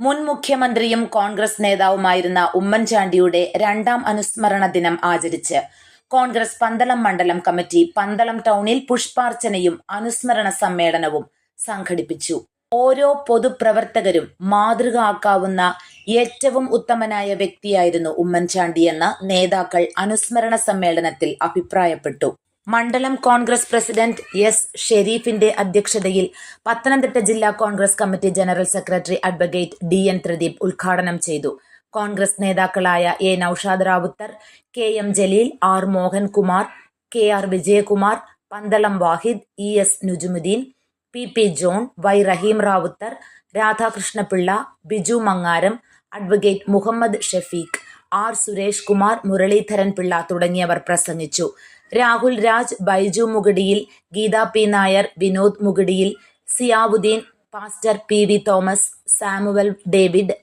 മുൻ മുഖ്യമന്ത്രിയും കോൺഗ്രസ് നേതാവുമായിരുന്ന ഉമ്മൻചാണ്ടിയുടെ രണ്ടാം അനുസ്മരണ ദിനം ആചരിച്ച് കോൺഗ്രസ് പന്തളം മണ്ഡലം കമ്മിറ്റി പന്തളം ടൗണിൽ പുഷ്പാർച്ചനയും അനുസ്മരണ സമ്മേളനവും സംഘടിപ്പിച്ചു. ഓരോ പൊതുപ്രവർത്തകരും മാതൃക ആക്കാവുന്ന ഏറ്റവും ഉത്തമനായ വ്യക്തിയായിരുന്നു ഉമ്മൻചാണ്ടിയെന്ന് നേതാക്കൾ അനുസ്മരണ സമ്മേളനത്തിൽ അഭിപ്രായപ്പെട്ടു. മണ്ഡലം കോൺഗ്രസ് പ്രസിഡന്റ് എസ് ഷെരീഫിന്റെ അധ്യക്ഷതയിൽ പത്തനംതിട്ട ജില്ലാ Congress committee general secretary advocate D N Thrideep ഉദ്ഘാടനം ചെയ്തു. കോൺഗ്രസ് നേതാക്കളായ A Noushad Rawther K M Jaleel R Mohankumar K R Vijayakumar Pandalam Vahid E S Nujumudeen P P John Y Rahim Rawther Radhakrishnapillai Biju Mangaram advocate Muhammad Shafeeq R Suresh Kumar Muraleedharan Pillai തുടങ്ങിയവർ പ്രസംഗിച്ചു. Rahul Raj Baiju Mugadiyil Geetha P Nair Vinod Mugadiyil Siyabudheen pastor P V Thomas Samuel David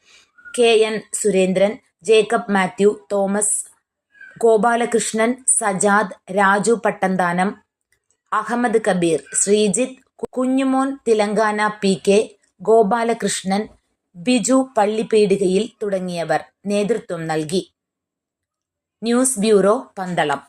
K N Surendran Jacob Mathew Thomas Gopalakrishnan Sajad Raju Pattanthanam Ahammed Kabeer Sreejith Kunjumon Thilankana P K Gopalakrishnan Biju Pallippeedikayil തുടങ്ങിയവർ നേതൃത്വം നൽകി. News bureau Pandalam.